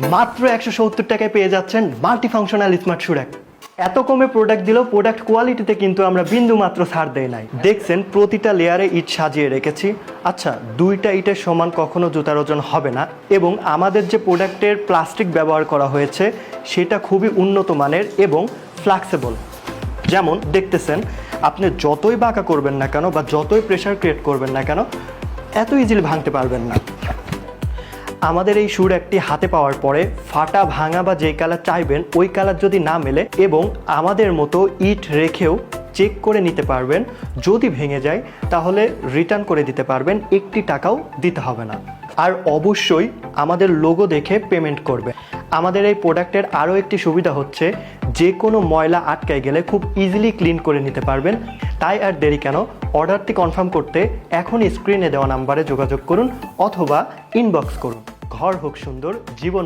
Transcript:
মাত্র একশো সত্তর টাকায় পেয়ে যাচ্ছেন মাল্টি ফাংশনাল স্মার্ট সুরাক এত কমে প্রোডাক্ট দিলেও প্রোডাক্ট কোয়ালিটিতে কিন্তু আমরা বিন্দু মাত্র ছাড় দেই নাই। দেখছেন, প্রতিটা লেয়ারে ইট সাজিয়ে রেখেছি। আচ্ছা দুইটা ইটের সমান কখনো জুতার ওজন হবে না এবং আমাদের যে প্রোডাক্টের প্লাস্টিক ব্যবহার করা হয়েছে, সেটা খুবই উন্নত মানের এবং ফ্লেক্সিবল যেমন, দেখতেছেন, আপনি যতই বাঁকা করবেন না কেন বা যতই প্রেশার ক্রিয়েট করবেন না কেন, এত ইজিলি ভাঙতে পারবেন না। আমাদের এই সুর একটি হাতে পাওয়ার পরে ফাটা, ভাঙা বা যেই কালার চাইবেন, ওই কালার যদি না মেলে এবং আমাদের মতো ইট রেখেও চেক করে নিতে পারবেন, যদি ভেঙে যায়, তাহলে রিটার্ন করে দিতে পারবেন, একটি টাকাও দিতে হবে না। আর অবশ্যই আমাদের লোগো দেখে পেমেন্ট করবে আমাদের এই প্রোডাক্টের আরও একটি সুবিধা হচ্ছে যে কোনো ময়লা আটকায় গেলে খুব ইজিলি ক্লিন করে নিতে পারবেন। তাই আর দেরি কেন? অর্ডারটি কনফার্ম করতে এখন স্ক্রিনে দেওয়া নাম্বারে যোগাযোগ করুন অথবা ইনবক্স করুন। ঘর হোক সুন্দর, জীবন